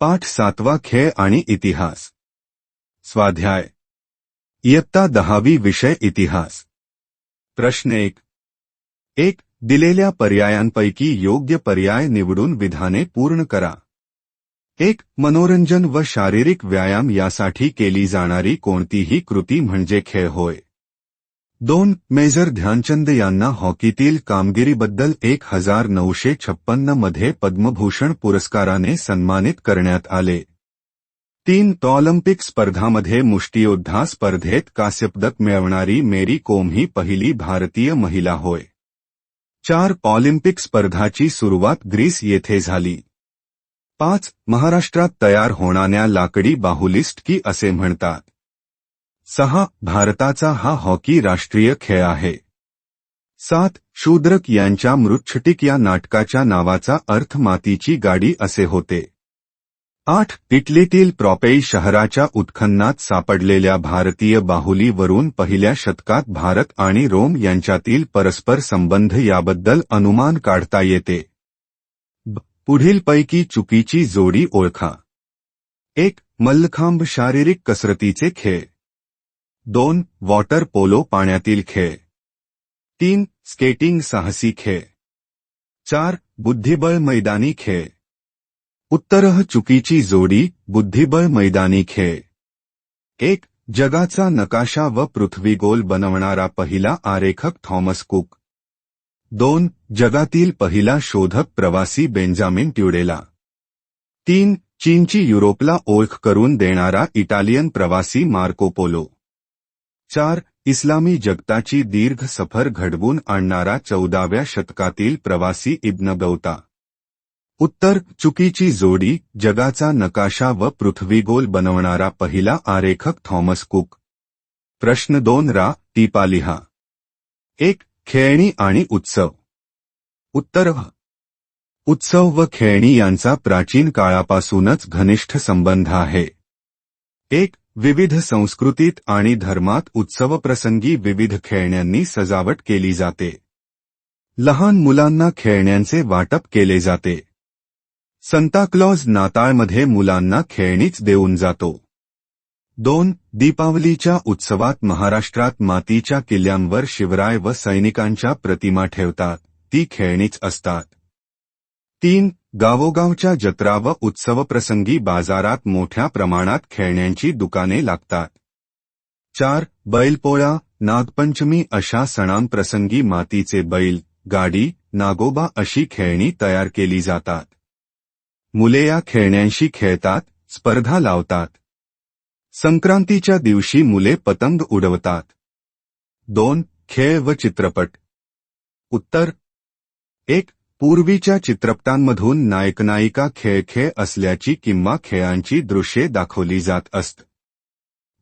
पाठ सातवा खेळ आणि इतिहास. स्वाध्याय. इयत्ता दहावी विषय इतिहास. प्रश्न एक. एक दिलेल्या पर्यायांपैकी योग्य पर्याय निवडून विधाने पूर्ण करा. एक मनोरंजन व शारीरिक व्यायाम यासाठी केली जाणारी कोणतीही कृती म्हणजे खेळ होय. दोन मेजर ध्यानचंद यांना हॉकीतील कामगिरीबद्दल एक हजार नऊशे छप्पन्नमध्ये पद्मभूषण पुरस्काराने सन्मानित करण्यात आले. तीन ऑलिम्पिक स्पर्धामध्ये मुष्टियोद्धा स्पर्धेत कास्यपदक मिळवणारी मेरी कोम ही पहिली भारतीय महिला होय. चार ऑलिम्पिक स्पर्धाची सुरुवात ग्रीस येथे झाली. पाच महाराष्ट्रात तयार होणाऱ्या लाकडी बाहुलिस्ट की असे म्हणतात. सहा भारताचा हा हॉकी राष्ट्रीय खेळ आहे. सात शूद्रक यांच्या मृच्छटिक या नाटकाच्या नावाचा अर्थ मातीची गाडी असे होते. आठ इटलीतील प्रॉपेई शहराच्या उत्खननात सापडलेल्या भारतीय बाहुलीवरून पहिल्या शतकात भारत आणि रोम यांच्यातील परस्पर संबंध याबद्दल अनुमान काढता येते. पुढीलपैकी चुकीची जोडी ओळखा. एक मल्लखांब शारीरिक कसरतीचे खेळ. दोन वॉटर पोलो पाण्यातील खेळ. तीन स्केटिंग साहसी खेळ. चार बुद्धिबळ मैदानी खेळ. उत्तरह चुकीची जोडी बुद्धिबळ मैदानी खेळ. एक जगाचा नकाशा व पृथ्वी गोल बनवणारा पहिला आरेखक थॉमस कुक. दोन जगातील पहिला शोधक प्रवासी बेंजामिन ट्युडेला. तीन चीनची युरोपला ओळख करून देणारा इटालियन प्रवासी मार्को पोलो. चार इस्लामी जगताची दीर्घ सफर घडवून आणणारा चौदाव्या शतकातील प्रवासी इब्न गौता उत्तर चुकीची जोडी जगाचा नकाशा व पृथ्वीगोल बनवणारा पहिला आरेखक थॉमस कुक. प्रश्न दोन रा टीपालिहा. एक खेळणी आणि उत्सव. उत्तर उत्सव व खेळणी यांचा प्राचीन काळापासूनच घनिष्ठ संबंध आहे. एक विविध संस्कृतीत आणि धर्मात उत्सवप्रसंगी विविध खेळण्यांनी सजावट केली जाते. लहान मुलांना खेळण्यांचे वाटप केले जाते. संताक्लॉज नाताळमध्ये मुलांना खेळणीच देऊन जातो. दोन दीपावलीच्या उत्सवात महाराष्ट्रात मातीच्या किल्ल्यांवर शिवराय व सैनिकांच्या प्रतिमा ठेवतात. ती खेळणीच असतात. तीन गावोगावच्या जत्रा व उत्सवप्रसंगी बाजारात मोठ्या प्रमाणात खेळण्यांची दुकाने लागतात. चार बैलपोळा नागपंचमी अशा सणांप्रसंगी मातीचे बैल गाडी नागोबा अशी खेळणी तयार केली जातात. मुले या खेळण्यांशी खेळतात स्पर्धा लावतात. संक्रांतीच्या दिवशी मुले पतंग उडवतात. दोन खेळ व चित्रपट. उत्तर एक पूर्वीच्या चित्रपटांमधून नायक नायिका खेळ खेळ असल्याची किंवा खेळांची दृश्ये दाखवली जात असत.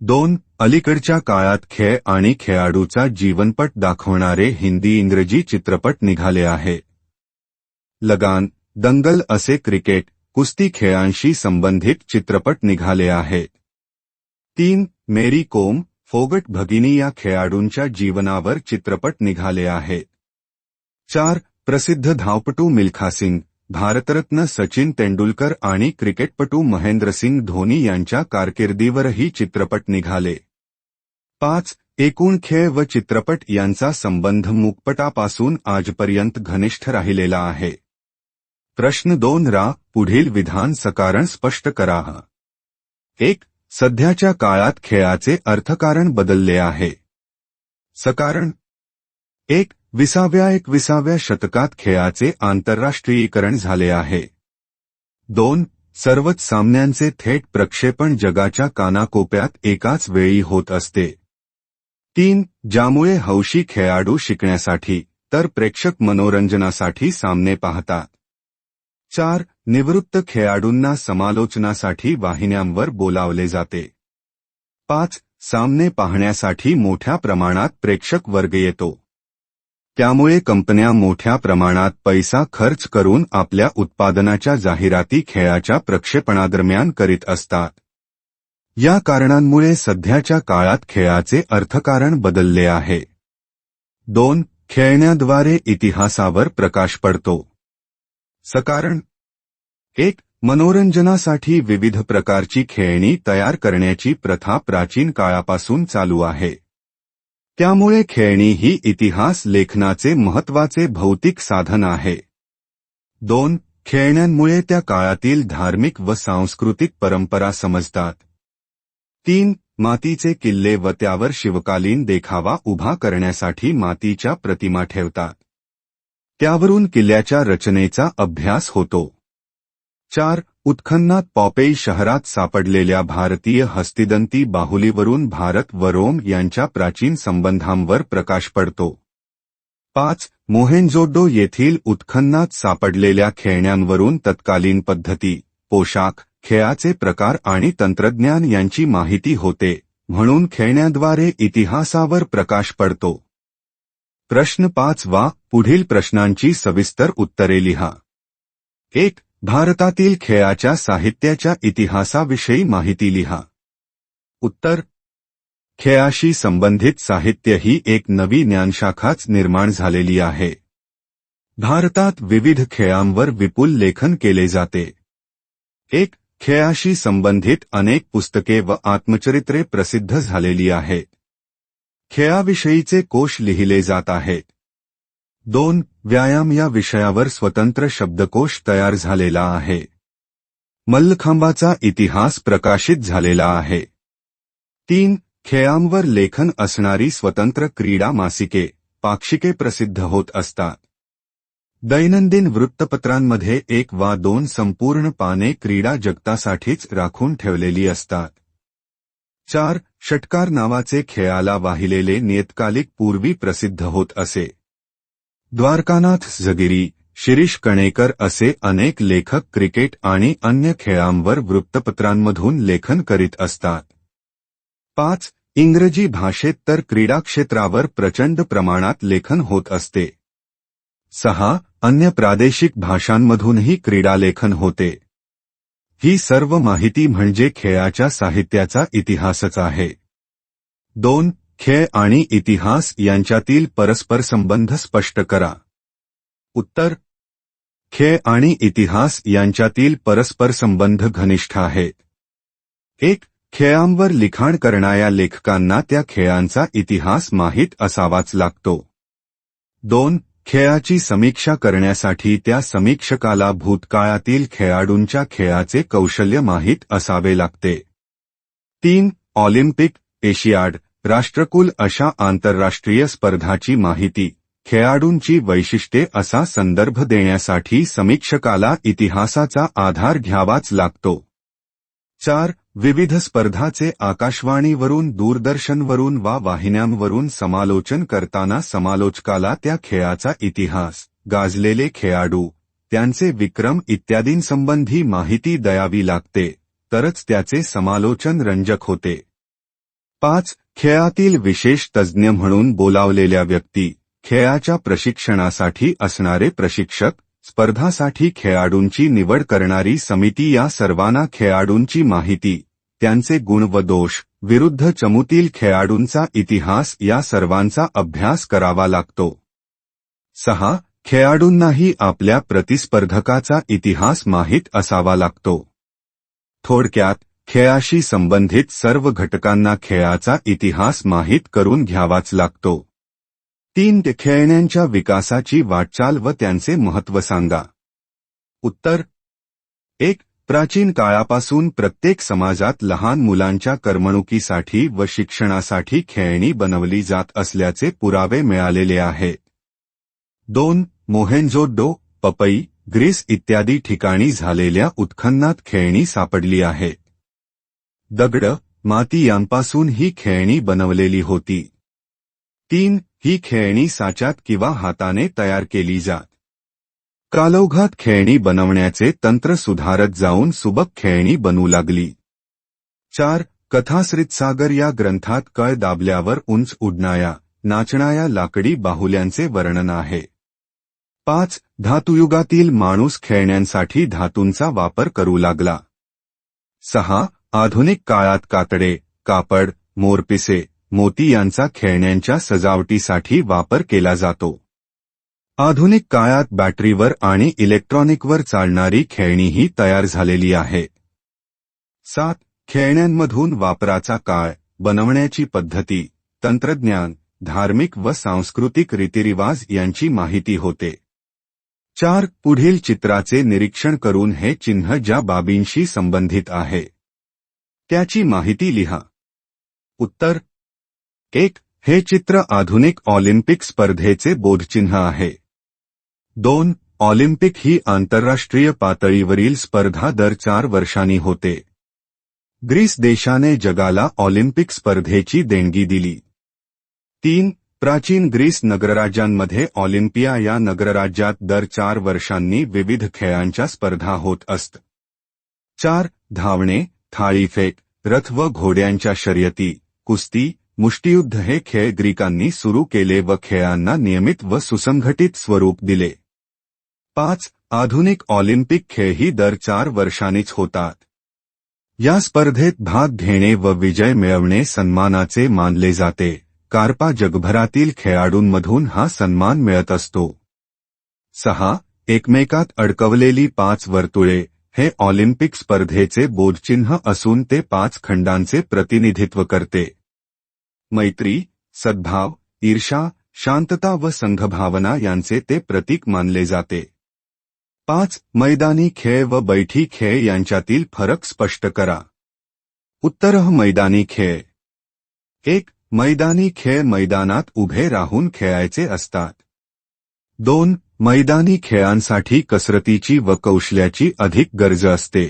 दोन, अलीकडच्या काळात खेळ आणि खेळाडूचा जीवनपट दाखवणारे हिंदी इंग्रजी चित्रपट निघाले आहे. लगान, दंगल असे क्रिकेट, कुस्ती खेळांशी संबंधित चित्रपट निघाले आहेत तीन, मेरी कोम, फोगट भगिनी या खेळाडूंच्या जीवनावर चित्रपट निघाले आहेत चार प्रसिद्ध धावपटू मिल्खा सिंग भारतरत्न सचिन तेंडुलकर आणि क्रिकेटपटू महेंद्रसिंग धोनी यांच्या कारकिर्दीवरही चित्रपट निघाले. पाच एकूण खेळ व चित्रपट यांचा संबंध मुकपटापासून आजपर्यंत घनिष्ठ राहिलेला आहे. प्रश्न दोन रा पुढील विधान सकारण स्पष्ट करा. एक सध्याच्या काळात खेळाचे अर्थकारण बदलले आहे. सकारण. एक विसाव्या एकविसाव्या शतकात खेळाचे आंतरराष्ट्रीयीकरण झाले आहे. दोन सर्वच सामन्यांचे थेट प्रक्षेपण जगाच्या कानाकोप्यात एकाच वेळी होत असते. तीन ज्यामुळे हौशी खेळाडू शिकण्यासाठी तर प्रेक्षक मनोरंजनासाठी सामने पाहतात. चार निवृत्त खेळाडूंना समालोचनासाठी वाहिन्यांवर बोलावले जाते. पाच सामने पाहण्यासाठी मोठ्या प्रमाणात प्रेक्षक वर्ग येतो. त्यामुळे कंपन्या मोठ्या प्रमाणात पैसा खर्च करून आपल्या उत्पादनाच्या जाहिराती खेळाच्या प्रक्षेपणादरम्यान करीत असतात. या कारणांमुळे सध्याच्या काळात खेळाचे अर्थकारण बदलले आहे. दोन खेळण्याद्वारे इतिहासावर प्रकाश पडतो. सकारण. एक मनोरंजनासाठी विविध प्रकारची खेळणी तयार करण्याची प्रथा प्राचीन काळापासून चालू आहे. त्यामुळे खेळणी ही इतिहास लेखनाचे महत्त्वाचे भौतिक साधन आहे. दोन खेळण्यांमुळे त्या काळातील धार्मिक व सांस्कृतिक परंपरा समजतात. तीन मातीचे किल्ले व त्यावर शिवकालीन देखावा उभा करण्यासाठी मातीच्या प्रतिमा ठेवतात. त्यावरून किल्ल्याच्या रचनेचा अभ्यास होतो. चार उत्खन्नात पॉपेई शहरात सापडलेल्या भारतीय हस्तिदंती बाहुलीवरून भारत व रोम यांच्या प्राचीन संबंधांवर प्रकाश पडतो. पाच मोहेंजोडो येथील उत्खन्नात सापडलेल्या खेळण्यांवरून तत्कालीन पद्धती पोशाख खेळाचे प्रकार आणि तंत्रज्ञान यांची माहिती होते म्हणून खेळण्याद्वारे इतिहासावर प्रकाश पडतो. प्रश्न पाच वा पुढील प्रश्नांची सविस्तर उत्तरे लिहा. एक भारतातील खेळाच्या साहित्याच्या इतिहासाविषयी माहिती लिहा. उत्तर. खेळाशी संबंधित साहित्य ही एक नवी ज्ञानशाखाच निर्माण झालेली आहे. भारतात विविध खेळांवर विपुल लेखन केले जाते. एक खेळाशी संबंधित अनेक पुस्तके व आत्मचरित्रे प्रसिद्ध झालेली आहेत खेळाविषयीचे कोश लिहिले जात आहेत. दोन व्यायाम या विषयावर स्वतंत्र शब्दकोश तयार झालेला आहे. मल्लखांबाचा इतिहास प्रकाशित झालेला आहे. तीन खेळांवर लेखन असणारी स्वतंत्र क्रीडा मासिके पाक्षिके प्रसिद्ध होत असतात. दैनंदिन वृत्तपत्रांमध्ये एक वा दोन संपूर्ण पाने क्रीडा जगतासाठीच राखून ठेवलेली असतात. चार षटकार नावाचे खेळाला वाहिलेले नियतकालिक पूर्वी प्रसिद्ध होत असे. द्वारकानाथ झगिरी शिरीष कणेकर असे अनेक लेखक क्रिकेट आणि अन्य खेळांवर वृत्तपत्रांमधून लेखन करीत असतात. पाच इंग्रजी भाषेत तर क्रीडा क्षेत्रावर प्रचंड प्रमाणात लेखन होत असते. सहा अन्य प्रादेशिक भाषांमधूनही क्रीडालेखन होते. ही सर्व माहिती म्हणजे खेळाच्या साहित्याचा इतिहासच आहे. दोन खेळ आणि इतिहास यांच्यातील परस्पर संबंध स्पष्ट करा. उत्तर. खेळ आणि इतिहास यांच्यातील परस्पर संबंध घनिष्ठ आहेत एक खेळांवर लिखाण करणाऱ्या लेखकांना त्या खेळांचा इतिहास माहीत असावाच लागतो. दोन खेळाची समीक्षा करण्यासाठी त्या समीक्षकाला भूतकाळातील खेळाडूंच्या खेळाचे कौशल्य माहीत असावे लागते. तीन ऑलिम्पिक एशियाड राष्ट्रकुल अशा आंतरराष्ट्रीय स्पर्धाची माहिती खेळाडूंची वैशिष्ट्ये असा संदर्भ देण्यासाठी समीक्षकाला इतिहासाचा आधार घ्यावाच लागतो. चार विविध स्पर्धाचे आकाशवाणीवरून दूरदर्शनवरून वा वाहिन्यांवरून समालोचन करताना समालोचकाला त्या खेळाचा इतिहास गाजलेले खेळाडू त्यांचे विक्रम इत्यादींसंबंधी माहिती द्यावी लागते तरच त्याचे समालोचन रंजक होते. पाच खेळातील विशेष तज्ज्ञ म्हणून बोलावलेल्या व्यक्ती खेळाच्या प्रशिक्षणासाठी असणारे प्रशिक्षक स्पर्धासाठी खेळाडूंची निवड करणारी समिती या सर्वांना खेळाडूंची माहिती त्यांचे गुण व दोष विरुद्ध चमूतील खेळाडूंचा इतिहास या सर्वांचा अभ्यास करावा लागतो. सहा खेळाडूंनाही आपल्या प्रतिस्पर्धकाचा इतिहास माहीत असावा लागतो. थोडक्यात खेळाशी संबंधित सर्व घटकांना खेळाचा इतिहास माहीत करून घ्यावाच लागतो. तीन खेळण्यांच्या विकासाची वाटचाल व त्यांचे महत्त्व सांगा. उत्तर. एक प्राचीन काळापासून प्रत्येक समाजात लहान मुलांच्या करमणुकीसाठी व शिक्षणासाठी खेळणी बनवली जात असल्याचे पुरावे मिळालेले आहेत दोन मोहेंजोडो पपई ग्रीस इत्यादी ठिकाणी झालेल्या उत्खननात खेळणी सापडली आहे. दगड माती यांपासून ही खेळणी बनवलेली होती. तीन ही खेळणी साच्यात किंवा हाताने तयार केली जात. कालौघात खेळणी बनवण्याचे तंत्र सुधारत जाऊन सुबक खेळणी बनू लागली. चार कथासृतसागर या ग्रंथात कळ दाबल्यावर उंच उडणाया नाचणाया लाकडी बाहुल्यांचे वर्णन आहे. पाच धातुयुगातील माणूस खेळण्यांसाठी धातूंचा वापर करू लागला. सहा आधुनिक काळात कातडे कापड मोरपिसे मोती यांचा खेळण्यांच्या सजावटीसाठी वापर केला जातो. आधुनिक काळात बॅटरीवर आणि इलेक्ट्रॉनिकवर चालणारी खेळणीही तयार झालेली आहे. सात खेळण्यांमधून वापराचा काळ बनवण्याची पद्धती तंत्रज्ञान धार्मिक व सांस्कृतिक रीतिरिवाज यांची माहिती होते. चार पुढील चित्राचे निरीक्षण करून हे चिन्ह ज्या बाबींशी संबंधित आहे. त्याची माहिती लिहा. उत्तर. एक, हे चित्र आधुनिक ऑलिम्पिक स्पर्धेचे बोधचिन्ह आहे. दोन, ऑलिम्पिक ही आंतरराष्ट्रीय पातळीवरील स्पर्धा दर चार वर्षांनी होते. ग्रीस देशाने जगाला ऑलिम्पिक स्पर्धेची देणगी दिली. तीन, प्राचीन ग्रीस नगरराज्यांमध्ये ऑलिम्पिया या नगरराज्यात दर चार वर्षांनी विविध खेळांच्या स्पर्धा होत असत. चार, धावणे थाळीफेक रथ व घोड्यांच्या शर्यती कुस्ती मुष्टियुद्ध हे खेळ ग्रीकांनी सुरू केले व खेळांना नियमित व सुसंघटित स्वरूप दिले. पाच आधुनिक ऑलिम्पिक खेळही दर चार वर्षांनीच होतात. या स्पर्धेत भाग घेणे व विजय मिळवणे सन्मानाचे मानले जाते. कार्पा जगभरातील खेळाडूंमधून हा सन्मान मिळत असतो. सहा एकमेकात अडकवलेली पाच वर्तुळे हे ऑलिम्पिक स्पर्धेचे बोधचिन्ह असून ते पाच खंडांचे प्रतिनिधित्व करते. मैत्री सद्भाव ईर्षा शांतता व संघभावना यांचे ते प्रतीक मानले जाते. पाच मैदानी खेळ व बैठी खेळ यांच्यातील फरक स्पष्ट करा. उत्तर मैदानी खेळ. एक मैदानी खेळ मैदानात उभे राहून खेळायचे असतात. दोन मैदानी खेळांसाठी कसरतीची व कौशल्याची अधिक गरज असते.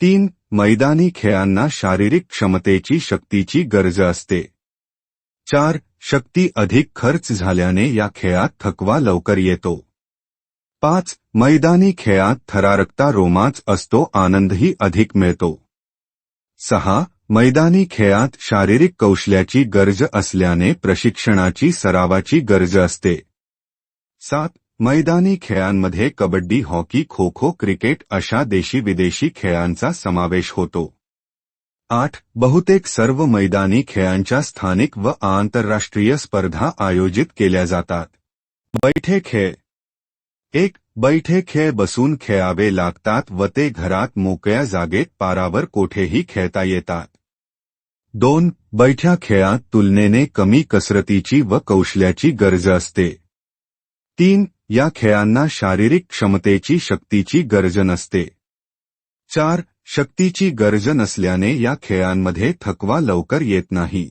तीन मैदानी खेळांना शारीरिक क्षमतेची शक्तीची गरज असते. चार शक्ती अधिक खर्च झाल्याने या खेळात थकवा लवकर येतो. पाच मैदानी खेळात थरारकता रोमांच असतो आनंदही अधिक मिळतो. सहा मैदानी खेळात शारीरिक कौशल्याची गरज असल्याने प्रशिक्षणाची सरावाची गरज असते. सात मैदानी खेळांमध्ये कबड्डी हॉकी खो खो क्रिकेट अशा देशी विदेशी खेळांचा समावेश होतो. आठ बहुतेक सर्व मैदानी खेळांच्या स्थानिक व आंतरराष्ट्रीय स्पर्धा आयोजित केल्या जातात. बैठे खेळ. एक बैठे खेळ बसून खेळावे लागतात व ते घरात मोकळ्या जागेत पारावर कोठेही खेळता येतात. दोन बैठ्या खेळात तुलनेने कमी कसरतीची व कौशल्याची गरज असते. तीन या खेळांना शारीरिक क्षमतेची शक्तीची गरज नसते. चार शक्तीची गरज नसल्याने या खेळांमध्ये थकवा लवकर येत नाही.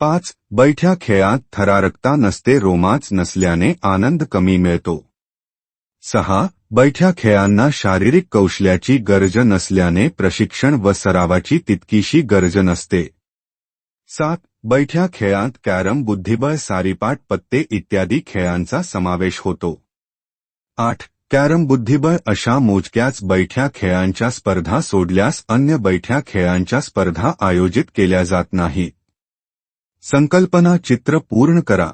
पाच बैठ्या खेळात थरारकता नसते रोमांच नसल्याने आनंद कमी मिळतो. सहा बैठ्या खेळांना शारीरिक कौशल्याची गरज नसल्याने प्रशिक्षण व सरावाची तितकीशी गरज नसते. सात बैठ्या खेळात कॅरम बुद्धिबळ सारीपाट पत्ते इत्यादी खेळांचा समावेश होतो. आठ. कॅरम बुद्धिबळ अशा मोजक्याच बैठ्या खेळांच्या स्पर्धा सोडल्यास अन्य बैठ्या खेळांच्या स्पर्धा आयोजित केल्या जात नाही. संकल्पना चित्र पूर्ण करा.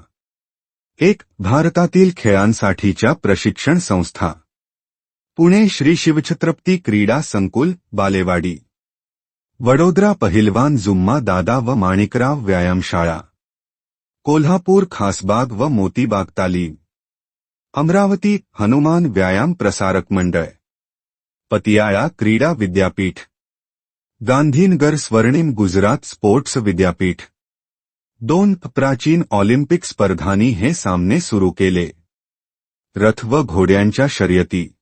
एक. भारतातील खेळांसाठीच्या प्रशिक्षण संस्था. पुणे श्री शिवछत्रपती क्रीडा संकुल बालेवाडी. वडोदरा पहिलवान जुम्मा दादा व माणिकराव व्यायामशाळा. कोल्हापूर खासबाग व मोतीबाग तालीम. अमरावती हनुमान व्यायाम प्रसारक मंडळ. पतियाळा क्रीडा विद्यापीठ. गांधीनगर स्वर्णिम गुजरात स्पोर्ट्स विद्यापीठ. दोन प्राचीन ऑलिम्पिक स्पर्धांनी हे सामने सुरू केले. रथ व घोड्यांच्या शर्यती.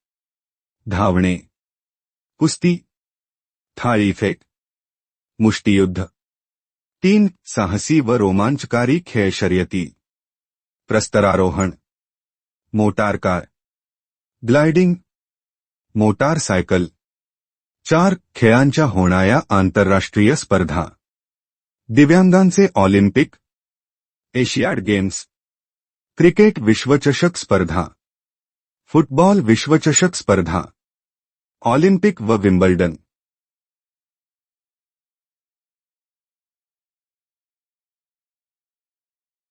धावणे. कुस्ती. थाळीफेक मुष्टियुद्ध। तीन, साहसी व रोमांचकारी खेळ शर्यती। प्रस्तरारोहण। Motor car. Gliding. Motor cycle. चार, खेळांच्या होणाऱ्या आंतरराष्ट्रीय स्पर्धा। दिव्यांगांचे ऑलिम्पिक। Asiad games. क्रिकेट विश्वचषक स्पर्धा। फुटबॉल विश्वचषक स्पर्धा। ऑलिम्पिक व विम्बल्डन।